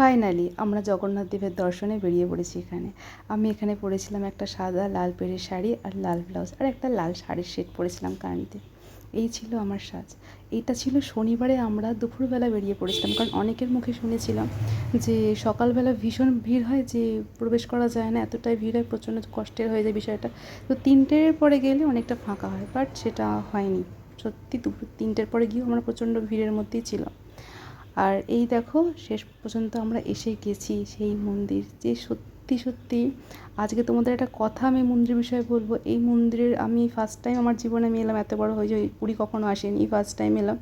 Finally আমরা জগন্নাথ দেবের দর্শনে বেরিয়ে পড়েছি এখানে। আমি এখানে পরেছিলাম একটা সাদা লাল পেড়ের শাড়ি আর লাল ব্লাউজ আর একটা লাল শাড়ির সেট পরেছিলাম কানতে এই ছিল আমার সাজ। এইটা ছিল শনিবারে আমরা দুপুরবেলা বেরিয়ে পড়েছিলাম, কারণ অনেকের মুখে শুনেছিলাম যে সকালবেলা ভীষণ ভিড় হয় যে প্রবেশ করা যায় না, এতটাই ভিড় হয়, প্রচণ্ড কষ্টের হয়ে যায় বিষয়টা। তো তিনটের পরে গেলে অনেকটা ফাঁকা হয় বাট সেটা হয়নি। সত্যি দুপুর তিনটের পরে গিয়েও আমরা প্রচণ্ড ভিড়ের মধ্যেই ছিলাম। আর এই দেখো, শেষ পর্যন্ত আমরা এসে গেছি সেই মন্দির। যে সত্যি সত্যি আজকে তোমাদের একটা কথা আমি মন্দিরের বিষয়ে বলব। এই মন্দিরের আমি ফার্স্ট টাইম আমার জীবনে আমি এলাম, এত বড় হয়ে পুরী কখনো আসেনি ফার্স্ট টাইম এলাম।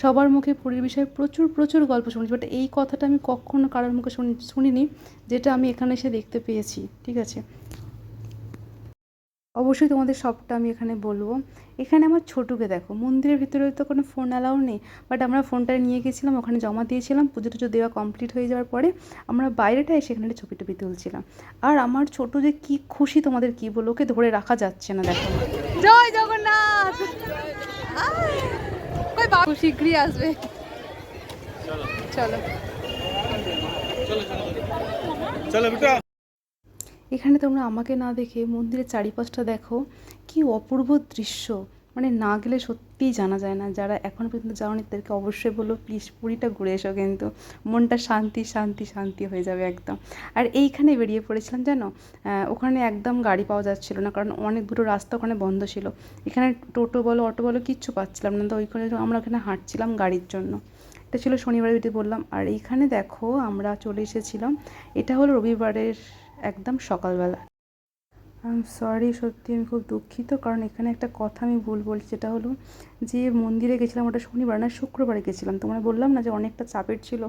সবার মুখে পুরীর বিষয়ে প্রচুর প্রচুর গল্প শুনেছি বাট এই কথাটা আমি কখনো কারোর মুখে শুনি, শুনিনি, যেটা আমি এখানে এসে দেখতে পেয়েছি, ঠিক আছে? অবশ্যই তোমাদের সবটা আমি এখানে বলব। এখানে আমার ছোটুকে দেখো মন্দিরের ভিতরে তো কোনো ফোন অ্যালাউ নেই বাট আমরা ফোনটা নিয়ে গেছিলাম ওখানে জমা দিয়েছিলাম পুজো টুজো দেওয়া কমপ্লিট হয়ে যাওয়ার পরে আমরা বাইরেটা এসে এখানে ছবি টবি তুলছিলাম। আর আমার ছোট যে কি খুশি তোমাদের কি বলো ওকে ধরে রাখা যাচ্ছে না দেখো। জয় জগন্নাথ! কই শীঘ্রই আসবে। চলো। চলো। বেটা এখানে তোমরা আমাকে না দেখে মন্দিরের চারিপাশটা দেখো কি অপূর্ব দৃশ্য। মানে না গেলে সত্যিই জানা যায় না। যারা এখনও পর্যন্ত যাওনি তাদেরকে অবশ্যই বলো প্লিজ পুরীটা ঘুরে এসো কিন্তু। মনটা শান্তি শান্তি শান্তি হয়ে যাবে একদম। আর এইখানে বেরিয়ে পড়েছিলাম আহ, ওখানে একদম গাড়ি পাওয়া যাচ্ছিল না কারণ অনেক দুটো রাস্তা ওখানে বন্ধ ছিল। এখানে টোটো বলো অটো বলো কিচ্ছু পাচ্ছিলাম না। তো ওইখানে আমরা ওখানে হাঁটছিলাম গাড়ির জন্য। এটা ছিল শনিবার ভিডিও বললাম। আর এইখানে দেখো আমরা চলে এসেছিলাম। এটা হলো রবিবারের একদম সকালবেলা। আই এম সরি সত্যি আমি খুব দুঃখিত। কারণ এখানে একটা কথা আমি ভুল বলছি যেটা হলো যে মন্দিরে গেছিলাম, ওটা শনিবার না, শুক্রবারে গেছিলাম। তোমরা বললাম না যে অনেকটা চাপের ছিল।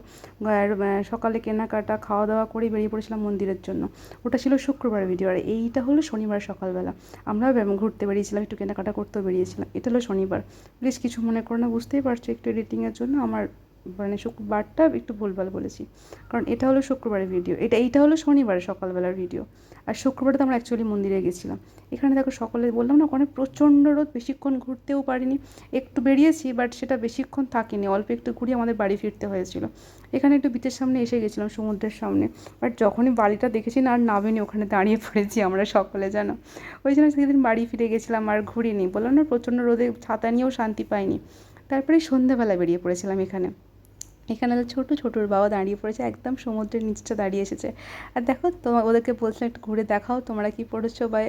সকালে কেনাকাটা খাওয়া দাওয়া করে বেরিয়ে পড়েছিলাম মন্দিরের জন্য। ওটা ছিল শুক্রবার ভিডিও আর এইটা হলো শনিবার সকালবেলা। আমরা ঘুরতে বেরিয়েছিলাম, একটু কেনাকাটা করতেও বেরিয়েছিলাম। এটা হলো শনিবার। প্লিজ কিছু মনে করো না, বুঝতেই পারছ একটু এডিটিংয়ের জন্য আমার মানে শুক্রবারটা একটু ভুলভাল বলেছি। কারণ এটা হলো শুক্রবারের ভিডিও এটা, এইটা হলো শনিবারের সকালবেলার ভিডিও আর শুক্রবারে তো আমরা অ্যাকচুয়ালি মন্দিরে গেছিলাম। এখানে দেখো সকালে বললাম না ওখানে প্রচণ্ড রোদ, বেশিক্ষণ ঘুরতেও পারিনি। একটু বেরিয়েছি বাট সেটা বেশিক্ষণ থাকিনি। অল্প একটু ঘুরিয়ে আমাদের বাড়ি ফিরতে হয়েছিল। এখানে একটু বিচের সামনে এসে গেছিলাম, সমুদ্রের সামনে। বাট যখনই বাড়িটা দেখেছি, না, আর নামিনি, ওখানে দাঁড়িয়ে পড়েছি আমরা সকলে যেন ওই জন্য সেদিন বাড়ি ফিরে গেছিলাম আর ঘুরিনি। বললাম না, প্রচণ্ড রোদে ছাতা নিয়েও শান্তি পাইনি। তারপরে সন্ধ্যাবেলা বেরিয়ে পড়েছিলাম এখানে। এখানে ছোটো, ছোটোর বাবা দাঁড়িয়ে পড়েছে, একদম সমুদ্রের নিচটা দাঁড়িয়ে এসেছে। আর দেখো তোমার ওদেরকে বলছে, একটু ঘুরে দেখাও তোমরা কি পড়েছো বা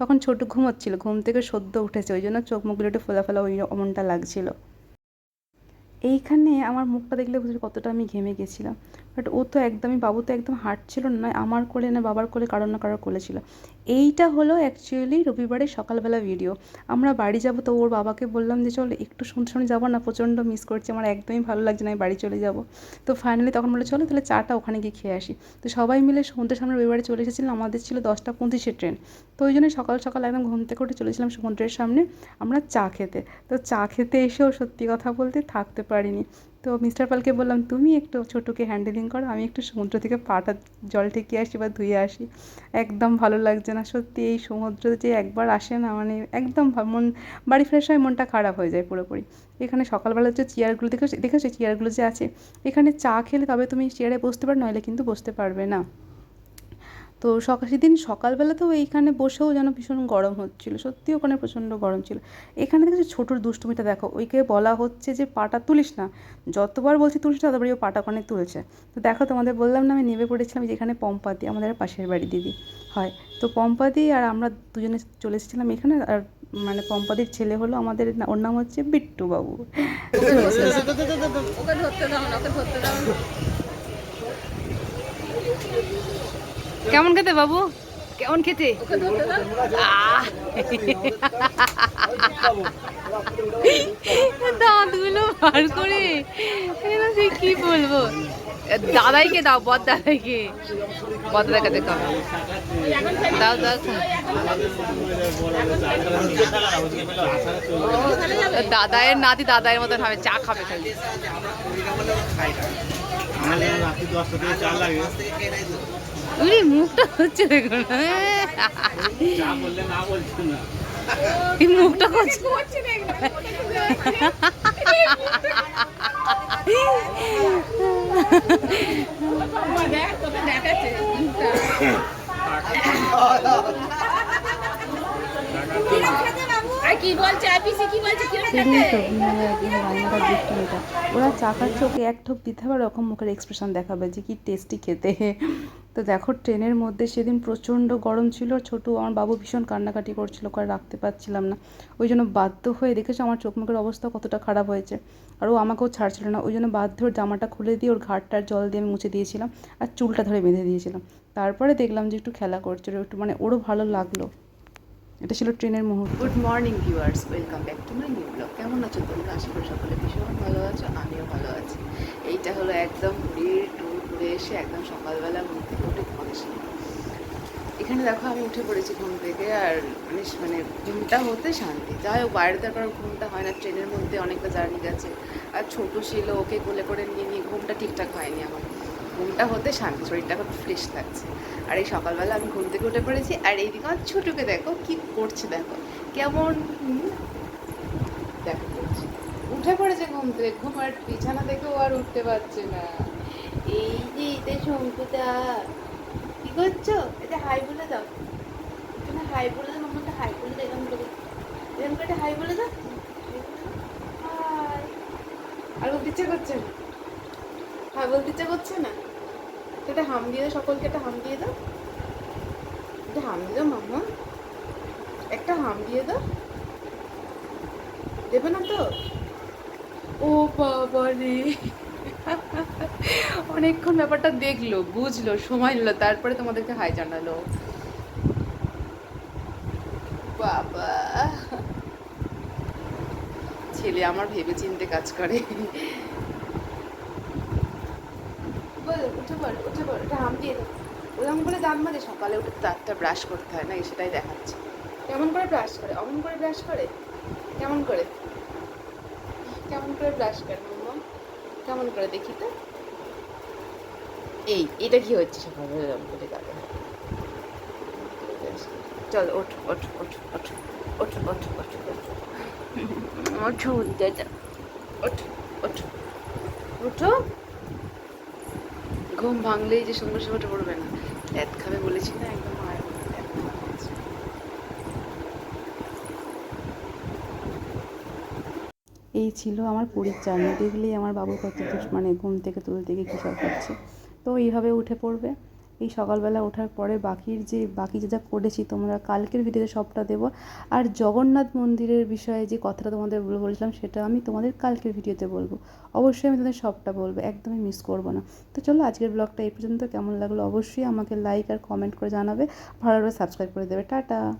তখন ছোটো ঘুমোচ্ছিল ঘুম থেকে সদ্য উঠেছে, ওই জন্য চোখ মুখগুলো একটু ফোলা ফোলা ওই অমনটা লাগছিল। এইখানে আমার মুখটা দেখলে বুঝলি কতটা আমি ঘেমে গেছিলাম। বাট ও তো একদমই, বাবু তো একদম হাঁটছিল না আমার কোলে, না বাবার কোলে, কারোর না কারোর কোলে ছিল। এইটা হলো অ্যাকচুয়ালি রবিবারের সকালবেলা ভিডিও আমরা বাড়ি যাব তো ওর বাবাকে বললাম যে, চল একটু শুনতে শুনে যাব না, প্রচণ্ড মিস করছি, আমার একদমই ভালো লাগছে না, আমি বাড়ি চলে যাব। তো ফাইনালি তখন বলে চলো তাহলে চাটা ওখানে গিয়ে খেয়ে আসি। তো সবাই মিলে সমুদ্রের সামনে রবিবারে চলে এসেছিলাম আমাদের ছিল দশটা পঁচিশে ট্রেন। তো ওই জন্য সকাল সকাল একদম ঘুম থেকে উঠে চলেছিলাম সমুদ্রের সামনে, আমরা চা খেতে। তো চা খেতে এসেও সত্যি কথা বলতে থাকতে পারিনি। তো মিস্টার পালকে বললাম, তুমি একটু ছোটোকে হ্যান্ডেলিং করো, আমি একটু সমুদ্র থেকে পাটা জল ঠেকে আসি বা ধুয়ে আসি। একদম ভালো লাগছে না, সত্যি এই সমুদ্র যে একবার আসে না মানে একদম মন, বাড়ি ফেরার হয় মনটা খারাপ হয়ে যায় পুরোপুরি। এখানে সকালবেলা যে চেয়ারগুলো দেখেছ দেখেছ, চেয়ারগুলো যে আছে, এখানে চা খেলে তবে তুমি চেয়ারে বসতে পারো, নইলে কিন্তু বসতে পারবে না। তো সকাল সেদিন সকালবেলাতেও এইখানে বসেও যেন ভীষণ গরম হচ্ছিল, সত্যি ওখানে প্রচণ্ড গরম ছিল। এখানে দেখেছ ছোটোর দুষ্টুমিটা, দেখো, ওইকে বলা হচ্ছে যে পাটা তুলিস না, যতবার বলছি তুলিস না, ততবারই ও পাটা ওখানে তুলছে। তো দেখো, তোমাদের বললাম না, আমি নেমে পড়েছিলাম যেখানে পম্পাদি, আমাদের পাশের বাড়ি দিদি হয়। তো পম্পাদি আর আমরা দুজনে চলে এসেছিলাম এখানে আর মানে পম্পাদির ছেলে হলো আমাদের, ওর নাম হচ্ছে বিট্টু বাবু ধরতে দাও না, ওকে ধরতে দাও না। কেমন খেতে বাবু? কেমন খেতে! দাঁতগুলো বার করে। দাদাইকে দাও বদ দাদাইকে। বদ দাদাকে দেখো। দাও দাও দাদায়ের নাতি দাদায়ের মতন হবে, চা খাবে খালি। উনি মুখটা হচ্ছে দেখুন। মুখটা করছে মানে ওরা চাকার চোখে এক ঠোক দিতে হবে ওরকম মুখের এক্সপ্রেশন দেখাবে যে কি টেস্টি খেতে। তো দেখো, ট্রেনের মধ্যে সেদিন প্রচণ্ড গরম ছিল। ছোটো, আমার বাবু ভীষণ কান্নাকাটি করছিল করে রাখতে পারছিলাম না। ওই জন্য বাধ্য হয়ে দেখেছ, আমার চোখ মুখের অবস্থা কতটা খারাপ হয়েছে। আর ও আমাকেও ছাড়ছিল না। ওই জন্য বাধ্য ওর জামাটা খুলে দিয়ে ওর ঘাটটার জল দিয়ে আমি মুছে দিয়েছিলাম আর চুলটা ধরে বেঁধে দিয়েছিলাম। তারপরে দেখলাম যে একটু খেলা করছিল, একটু মানে ওরও ভালো লাগল। এটা ছিল ট্রেনের মুহূর্ত। Good morning viewers welcome back to my new blog কেমন আছো তোমরা? আশা করি সকলে ভীষণ ভালো আছো, আমিও ভালো আছি। এইটা হলো একদম ঘুরে এসে একদম সকালবেলা ঘুম থেকে উঠে ঘুমাসি এখানে দেখো আমি উঠে পড়েছি ঘুম থেকে আর বেশ মানে ঘুমটা হতে শান্তি। যাই হোক, বাইরে তারপর ঘুমটা হয় না, ট্রেনের মধ্যে অনেকটা জার্নি গেছে। আর ছোটো ছিল, ওকে কোলে করে নিয়ে নিয়ে ঘুমটা ঠিকঠাক হয়নি আমার ঘুমটা হতে শান্তি, শরীরটা এখন ফ্রেশ থাকছে। আর এই সকালবেলা আমি ঘুম থেকে উঠে পড়েছি আর এইদিকে আমার ছোটোকে দেখো কি করছে দেখো। কেমন দেখো করছে। উঠে পড়েছে ঘুম থেকে, ঘুম আর বিছানা থেকেও আর উঠতে পারছে না। এই যে এতে শঙ্কুটা কি করছ? এটা হাই বলে দাও। তুমি হাই বলে দাও মামাটা হাই বলে দাও, এরকম করে। এরকম করে হাই বলে দাও। হাই। আর বলতে ইচ্ছে করছে না? হাই বলতে ইচ্ছে করছে না? তো একটা হাম দিয়ে দাও সকলকে একটা হাম দিয়ে দাও। একটা হাম দিয়ে দাও, মামা। একটা হাম দিয়ে দাও। দেবে না তো? ও বাবা রে অনেকক্ষণ ব্যাপারটা দেখল, বুঝলো, সময় নিল, তারপরে তোমাদেরকে হাই জানালো। বাবা। ছেলে আমার ভেবে চিনতে কাজ করে। উঠে পড় উঠে পড় এটা হাম দিয়ে ওরকম করে দাম মাঝে সকালে উঠে দাঁতটা ব্রাশ করতে হয় না সেটাই দেখাচ্ছে। কেমন করে ব্রাশ করে? অমন করে ব্রাশ করে? কেমন করে? কেমন করে ব্রাশ করে? কেমন করে দেখি তো? এই এটা কি হচ্ছে সকালে করে চল ওঠ ওঠ ওঠ ওঠ ওঠ ওঠ ওঠ ওঠ। ওঠ দাদা ওঠ ওঠ। ওঠো ঘুম ভাঙলেই যে সঙ্গে সঙ্গে পড়বে না। ল্যাদ খাবে বলেছি না একদম। এই ছিল আমার পুরীর জার্নি দেখলেই আমার বাবু কত মানে ঘুম থেকে তুলতে গিয়ে কী সব করছে। তো এইভাবে উঠে পড়বে। এই সকালবেলা ওঠার পরে বাকির যে, বাকি যে করেছি তোমরা কালকের ভিডিওতে সবটা দেবো। আর জগন্নাথ মন্দিরের বিষয়ে যে কথাটা তোমাদের বলে- বলেছিলাম সেটা আমি তোমাদের কালকের ভিডিওতে বলব। অবশ্যই আমি তোমাদের সবটা বলব, একদমই মিস করব না। তো চলো আজকের ব্লগটা এই পর্যন্ত। কেমন লাগল অবশ্যই আমাকে লাইক আর কমেন্ট করে জানাবে। ভালো লাগলে সাবস্ক্রাইব করে দেবে। টাটা!